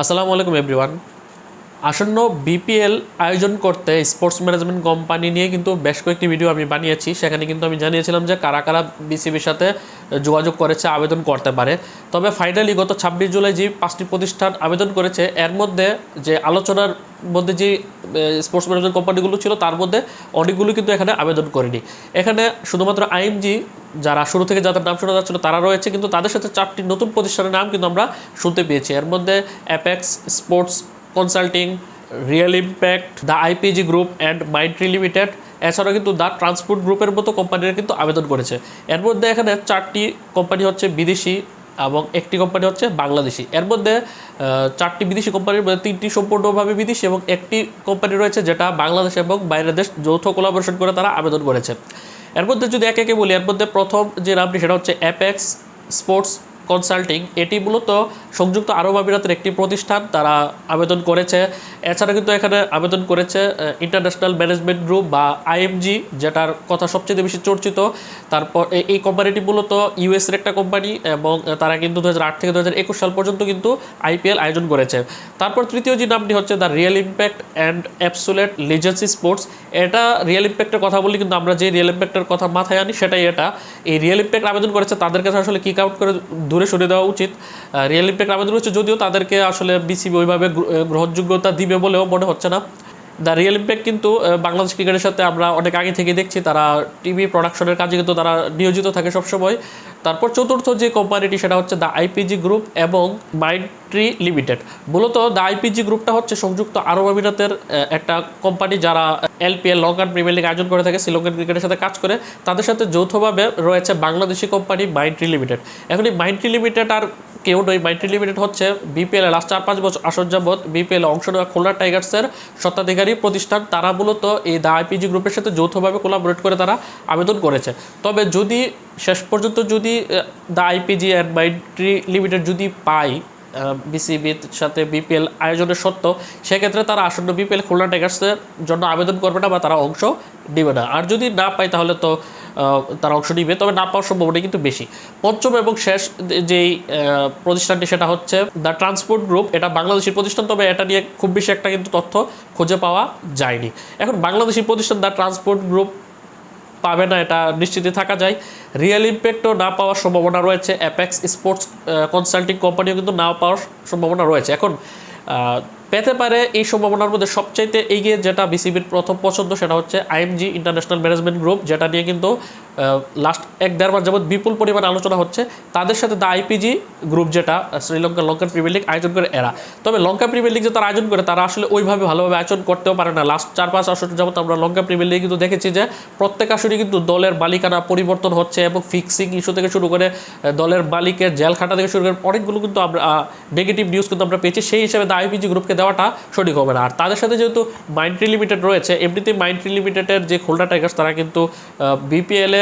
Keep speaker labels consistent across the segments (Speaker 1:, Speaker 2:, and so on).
Speaker 1: আসসালামু আলাইকুম এভরিওয়ান আসন্ন বিপিএল আয়োজন করতে স্পোর্টস ম্যানেজমেন্ট কোম্পানি নিয়ে কিন্তু বেশ কয়েকটি ভিডিও আমি বানিয়েছি। সেখানে কিন্তু আমি জানিয়েছিলাম যে কারা কারা বিসিবির সাথে যোগাযোগ করেছে, আবেদন করতে পারে। তবে ফাইনালি গত ছাব্বিশ জুলাই যে পাঁচটি প্রতিষ্ঠান আবেদন করেছে, এর মধ্যে যে আলোচনার মধ্যে যে স্পোর্টস ম্যানেজমেন্ট কোম্পানিগুলো ছিল, তার মধ্যে অনেকগুলো কিন্তু এখানে আবেদন করেনি। এখানে শুধুমাত্র আইএমজি, যারা শুরু থেকে যাদের নাম শোনা যাচ্ছিল, তারা রয়েছে, কিন্তু তাদের সাথে চারটি নতুন প্রতিষ্ঠানের নাম কিন্তু আমরা শুনতে পেয়েছি। এর মধ্যে Apex Sports Consulting Real Impact the IPG group and Mindtree limited এছাড়াও কিন্তু দ্য ট্রান্সপোর্ট গ্রুপের মতো কোম্পানিরা কিন্তু আবেদন করেছে। এর মধ্যে এখানে চারটি কোম্পানি হচ্ছে বিদেশি এবং একটি কোম্পানি হচ্ছে বাংলাদেশি। এর মধ্যে চারটি বিদেশি কোম্পানির মধ্যে তিনটি সম্পূর্ণভাবে বিদেশি এবং একটি কোম্পানি রয়েছে যেটা বাংলাদেশ এবং বাইরের দেশ যৌথ কোলাবোরেশন করে তারা আবেদন করেছে। এর মধ্যে যদি একে একে বলি, এর মধ্যে প্রথম যে নামটি সেটা হচ্ছে অ্যাপেক্স স্পোর্টস কনসাল্টিং এটি মূলত সংযুক্ত আরব আমিরাতের একটি প্রতিষ্ঠান। তারা আবেদন করেছে। এছাড়া কিন্তু এখানে আবেদন করেছে ইন্টারন্যাশনাল ম্যানেজমেন্ট গ্রুপ বা আইএমজি যেটার কথা সবচেয়ে বেশি চর্চিত। তারপর এই কোম্পানিটি মূলত ইউএসের একটা কোম্পানি এবং তারা কিন্তু দু হাজার আট থেকে দু হাজার একুশ সাল পর্যন্ত কিন্তু আইপিএল আয়োজন করেছে। তারপর তৃতীয় যে নামটি হচ্ছে the Real Impact and absolute legacy sports এটা রিয়েল ইম্প্যাক্টের কথা বলি কিন্তু আমরা যে রিয়েল ইম্প্যাক্টের কথা মাথায় আনি সেটাই এটা। এই রিয়েল ইম্প্যাক্ট আবেদন করেছে, তাদের কাছে আসলে কিক আউট করে দূরে সরিয়ে দেওয়া উচিত? রিয়েল ইম্প্যাক্ট আবেদন করেছে যদিও তাদেরকে আসলে বিসিবি ওইভাবে গ্র- গ্রহণযোগ্যতা দিবে বলেও মনে হচ্ছে না। দ্য রিয়েল ইম্প্যাক্ট কিন্তু বাংলাদেশ ক্রিকেটের সাথে আমরা অনেক আগে থেকে দেখছি, তারা টিভি প্রোডাকশনের কাজে কিন্তু তারা নিয়োজিত থাকে সবসময়। তারপর চতুর্থ যে কোম্পানিটি সেটা হচ্ছে দ্য আইপিজি গ্রুপ এবং মাইন্ডট্রি লিমিটেড মূলত দ্য আইপিজি গ্রুপটা হচ্ছে সংযুক্ত আরব আমিরাতের একটা কোম্পানি যারা এলপিএল লঙ্কান প্রিমিয়ার লিগ আয়োজন করে থাকে শ্রীলঙ্কান ক্রিকেটের সাথে কাজ করে। তাদের সাথে যৌথভাবে রয়েছে বাংলাদেশি কোম্পানি মাইন্ডট্রি লিমিটেড এখন এই মাইন্ডট্রি লিমিটেড আর কেউ নয়। মাইন্ট্রি লিমিটেড হচ্ছে বিপিএল লাস্ট চার পাঁচ বছর আসর যাবৎ বিপিএল অংশ নেওয়া খুলনা টাইগার্সের স্বত্বাধিকারী প্রতিষ্ঠান। তারা মূলত এই দ্য আইপিজি গ্রুপের সাথে যৌথভাবে কোলাবোরেট করে তারা আবেদন করেছে। তবে যদি, শেষ পর্যন্ত যদি the IPG and Mindtree limited যদি পায় বিসিবির সাথে বিপিএল আয়োজনের সত্ত্বেও সেক্ষেত্রে তারা আসন্ন বিপিএল খুলনা টাইগার্সের জন্য আবেদন করবে না বা তারা অংশ নেবে না। আর যদি না পায় তাহলে তো তারা অংশ নিবে। তবে না পাওয়ার সম্ভাবনা কিন্তু বেশি। পঞ্চম এবং শেষ যেই প্রতিষ্ঠানটি সেটা হচ্ছে দ্য ট্রান্সপোর্ট গ্রুপ। এটা বাংলাদেশি প্রতিষ্ঠান, তবে এটা নিয়ে খুব বেশি একটা কিন্তু তথ্য খুঁজে পাওয়া যায়নি। এখন বাংলাদেশি প্রতিষ্ঠান দ্য ট্রান্সপোর্ট গ্রুপ পাবে না, এটা নিশ্চিত থাকা যায়। রিয়েল ইম্প্যাক্টও না পাওয়ার সম্ভাবনা রয়েছে অ্যাপেক্স স্পোর্টস কনসাল্টিং কোম্পানিও কিন্তু না পাওয়ার সম্ভাবনা রয়েছে। এখন পেতে পারে এই সম্ভাবনার মধ্যে সবচাইতে এগিয়ে যেটা বিসিবির প্রথম পছন্দ, সেটা হচ্ছে আইএমজি ইন্টারন্যাশনাল ম্যানেজমেন্ট গ্রুপ যেটা নিয়ে কিন্তু লাস্ট এক দেড় মাস যাবৎ বিপুল পরিমাণ আলোচনা হচ্ছে। তাদের সাথে দ্য আইপিজি গ্রুপ যেটা শ্রীলঙ্কা লঙ্কান প্রিমিয়ার লিগ আয়োজন করে এরা। তবে লঙ্কা প্রিমিয়ার লিগ যে তারা আয়োজন করে, তারা আসলে ওইভাবে ভালোভাবে আয়োজন করতেও পারে না। লাস্ট চার পাঁচ আসর যাবত আমরা লঙ্কা প্রিমিয়ার লিগে কিন্তু দেখেছি যে, প্রত্যেক আসরে কিন্তু দলের মালিকানা পরিবর্তন হচ্ছে এবং ফিক্সিং ইস্যু থেকে শুরু করে দলের মালিকের জেল খাটা থেকে শুরু করে অনেকগুলো কিন্তু আমরা নেগেটিভ নিউজ কিন্তু আমরা পেয়েছি। সেই হিসাবে দ্য আইপিজি গ্রুপকে দেওয়াটা সঠিক হবে না। আর তাদের সাথে যেহেতু মাইন্ড্রি লিমিটেড রয়েছে, এমনিতেই মাইন্ড্রি লিমিটেডের যে খুলনা টাইগার্স তারা কিন্তু বিপিএলে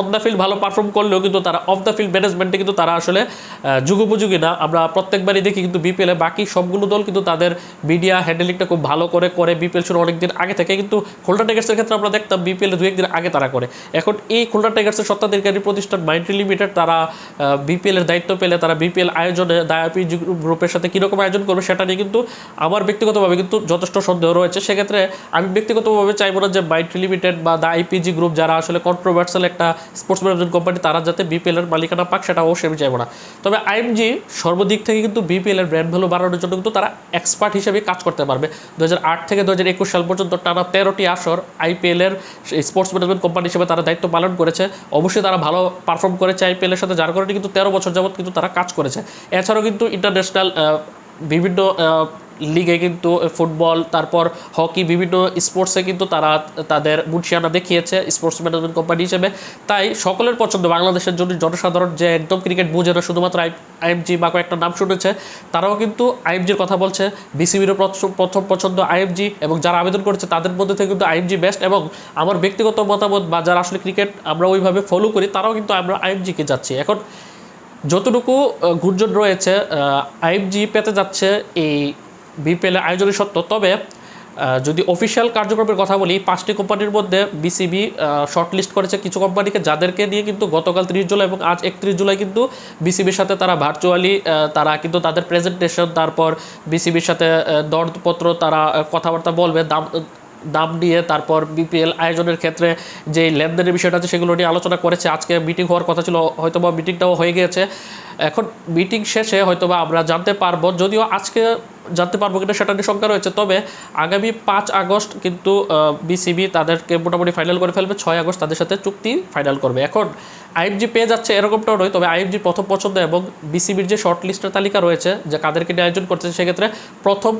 Speaker 1: অন দ্য ফিল্ড ভালো পারফর্ম করলেও কিন্তু তারা অফ দ্য ফিল্ড ম্যানেজমেন্টে কিন্তু তারা আসলে যুগোপযোগী না। আমরা প্রত্যেকবারই দেখি কিন্তু বিপিএলে বাকি সবগুলো দল কিন্তু তাদের মিডিয়া হ্যান্ডেলিংটা খুব ভালো করে করে বিপিএল শুরু অনেকদিন আগে থেকে। কিন্তু খুলনা টাইগার্সের ক্ষেত্রে আমরা দেখতাম বিপিএল দু একদিন আগে তারা করে। এখন এই খুলনা টাইগার্সের সত্তাধিকারী প্রতিষ্ঠান মাইন্ড্রি লিমিটেড তারা বিপিএলের দায়িত্ব পেলে তারা বিপিএল আয়োজনে দায়াপি গ্রুপের সাথে কীরকম আয়োজন করবে সেটা নিয়ে কিন্তু আমার ব্যক্তিগতভাবে কিন্তু যথেষ্ট সন্দেহ রয়েছে। সেক্ষেত্রে আমি ব্যক্তিগতভাবে চাইব না যে মাইন্ড্রি লিমিটেড বা দা আইপিজি গ্রুপ যারা আসলে কন্ট্রোভার্সাল একটা স্পোর্টস ম্যানেজমেন্ট কোম্পানি তারা যাতে বিপিএল এর মালিকানা পাক, সেটা অবশ্যই আমি চাইব না। তবে আইএমজি সর্বদিক থেকে কিন্তু বিপিএল এর ব্র্যান্ড ভ্যালু বাড়ানোর জন্য কিন্তু তারা এক্সপার্ট হিসেবে কাজ করতে পারবে। দু হাজার আট থেকে দু হাজার একুশ সাল পর্যন্ত টানা তেরোটি আসর আইপিএল এর স্পোর্টস ম্যানেজমেন্ট কোম্পানি হিসেবে তারা দায়িত্ব পালন করেছে। অবশ্যই তারা ভালো পারফর্ম করেছে আইপিএল এর সাথে, যার কারণে কিন্তু তেরো বছর যাবত কিন্তু তারা কাজ করেছে। এছাড়াও কিন্তু ইন্টারন্যাশনাল বিভিন্ন লিগে কিন্তু ফুটবল তারপর হকি বিভিন্ন স্পোর্টসে কিন্তু তারা, তাদের মুন্সিয়ানা দেখিয়েছে স্পোর্টস ম্যানেজমেন্ট কোম্পানি হিসেবে। তাই সকলের পছন্দ বাংলাদেশের জন্য জনসাধারণ যে একদম ক্রিকেট বুঝে না, শুধুমাত্র আইএমজি বা কয়েকটা নাম শুনেছে, তারাও কিন্তু আইএমজির কথা বলছে। বিসিবিরও প্রথম পছন্দ আইএমজি এবং যারা আবেদন করেছে, তাদের মধ্যে থেকে কিন্তু আইএমজি বেস্ট এবং আমার ব্যক্তিগত মতামত বা যারা আসলে ক্রিকেট আমরা ওইভাবে ফলো করি, তারাও কিন্তু আমরা আইএমজিকে যাচ্ছি। এখন যতটুকু গুঞ্জন রয়েছে আইএমজি পেতে যাচ্ছে এই বিপিএল আয়োজনের সত্ত্বেও। তবে যদি অফিসিয়াল কার্যক্রমের কথা বলি, পাঁচটি কোম্পানির মধ্যে বিসিবি শর্ট লিস্ট করেছে কিছু কোম্পানিকে যাদেরকে নিয়ে কিন্তু গতকাল তিরিশ জুলাই এবং আজ একত্রিশ জুলাই কিন্তু বিসিবির সাথে তারা ভার্চুয়ালি তারা কিন্তু তাদের প্রেজেন্টেশন তারপর বিসিবির সাথে দরপত্র, তারা কথাবার্তা বলবে, দাম দাম নিয়ে তারপর বিপিএল আয়োজনের ক্ষেত্রে যে লেনদেনের বিষয়টা আছে সেগুলো নিয়ে আলোচনা করেছে। আজকে মিটিং হওয়ার কথা ছিল, হয়তোবা মিটিংটাও হয়ে গিয়েছে। এখন মিটিং শেষে হয়তোবা আমরা জানতে পারব, যদিও আজকে জানতে পারব কিনা সেটা নিয়ে শঙ্কা রয়েছে, তবে আগামী পাঁচ আগস্ট কিন্তু বিসিবি তাদেরকে মোটামুটি ফাইনাল করে ফেলবে। ছয় আগস্ট তাদের সাথে চুক্তি ফাইনাল করবে। এখন আইএফজি পেয়ে যাচ্ছে এরকমটাও নয়, তবে আইএফজির প্রথম পছন্দ এবং বিসিবির যে শর্ট লিস্টের তালিকা রয়েছে, যে কাদেরকে নিয়ে আয়োজন করছে সেক্ষেত্রে প্রথম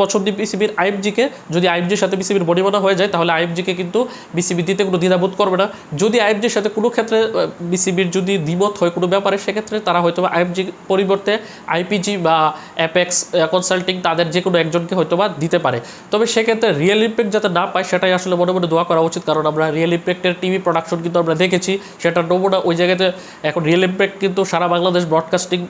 Speaker 1: পছন্দ বিসিবির আইএফজিকে যদি আইএফজির সাথে বিসিবির বনিবনা হয়ে যায়, তাহলে আইএফজিকে কিন্তু বিসিবি দিতে কোনো দ্বিধাবোধ করবে না। যদি আইএফজির সাথে কোনো ক্ষেত্রে বিসিবির যদি দ্বিমত হয় কোনো ব্যাপারে, সেক্ষেত্রে তারা হয়তো আইএফজি পরিবর্তে আইপিজি বা অ্যাপেক্স কনসাল্টিং তাদের যে কোনো একজনকে হয়তো বা দিতে পারে। তবে সেক্ষেত্রে রিয়েল ইম্প্যাক্ট যাতে না পায়, সেটাই আসলে মনে মনে দোয়া করা উচিত। কারণ আমরা রিয়েল ইম্প্যাক্টের টিভি প্রোডাকশন কিন্তু আমরা দেখেছি, সেটা নমুনা ওই জায়গাতে এখন রিয়েল ইম্প্যাক্ট কিন্তু সারা বাংলাদেশ ব্রডকাস্টিং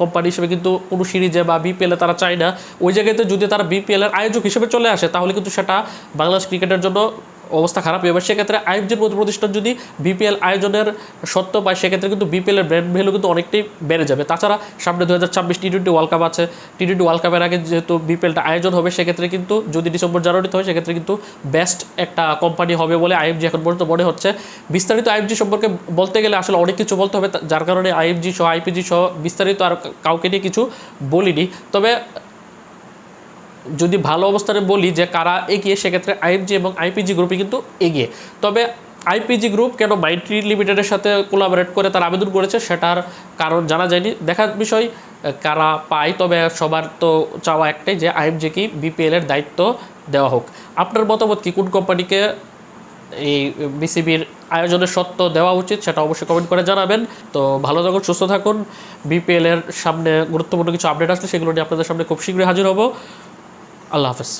Speaker 1: কোম্পানি হিসেবে কিন্তু কোনো সিরিজে বা বিপিএলে তারা চায় না। ওই জায়গাতে যদি তারা বিপিএলের আয়োজক হিসেবে চলে আসে, তাহলে কিন্তু সেটা বাংলাদেশ ক্রিকেটের জন্য অবস্থা খারাপ। হবে সেক্ষেত্রে মতো প্রতিষ্ঠান যদি বিপিএল আয়োজনের সত্য পায়, সেক্ষেত্রে কিন্তু বিপিএলের ব্র্যান্ড ভ্যালু কিন্তু অনেকটাই বেড়ে যাবে। তাছাড়া সামনে দু হাজার ছাব্বিশ টি টোয়েন্টি ওয়ার্ল্ড কাপ আছে। টি টোয়েন্টি ওয়ার্ল্ড কাপের আগে যেহেতু বিপিএলটা আয়োজন হবে, সেক্ষেত্রে কিন্তু যদি ডিসেম্বর জানুয়ারিতে হয়, সেক্ষেত্রে কিন্তু বেস্ট একটা কোম্পানি হবে বলে আইএফজি এখন পর্যন্ত মনে হচ্ছে। বিস্তারিত আইএফজি সম্পর্কে বলতে গেলে আসলে অনেক কিছু বলতে হবে যার কারণে আইএফজি সহ, আইপিজি সহ বিস্তারিত আর কাউকে নিয়ে কিছু বলিনি। তবে যদি ভালো অবস্থানে বলি যে কারা এগিয়ে, সেক্ষেত্রে আইএফজি এবং আইপিজি গ্রুপই কিন্তু এগিয়ে। তবে আইপিজি গ্রুপ কেন মাইট্রি লিমিটেডের সাথে কোলাবোরেট করে তার আবেদন করেছে সেটার কারণ জানা যায়নি। দেখার বিষয় কারা পায়, তবে সবার তো চাওয়া একটাই যে আইএফজিকে বিপিএল এর দায়িত্ব দেওয়া হোক। আপনার মতামত কি? কোন কোম্পানিকে এই বিসিবির আয়োজনের সত্ত্ব দেওয়া উচিত সেটা অবশ্যই কমেন্ট করে জানাবেন। তো ভালো থাকুন, সুস্থ থাকুন। বিপিএল এর সামনে গুরুত্বপূর্ণ কিছু আপডেট আসলে সেগুলো নিয়ে আপনাদের সামনে খুব শীঘ্রই হাজির হব। আল্লাহ হাফেজ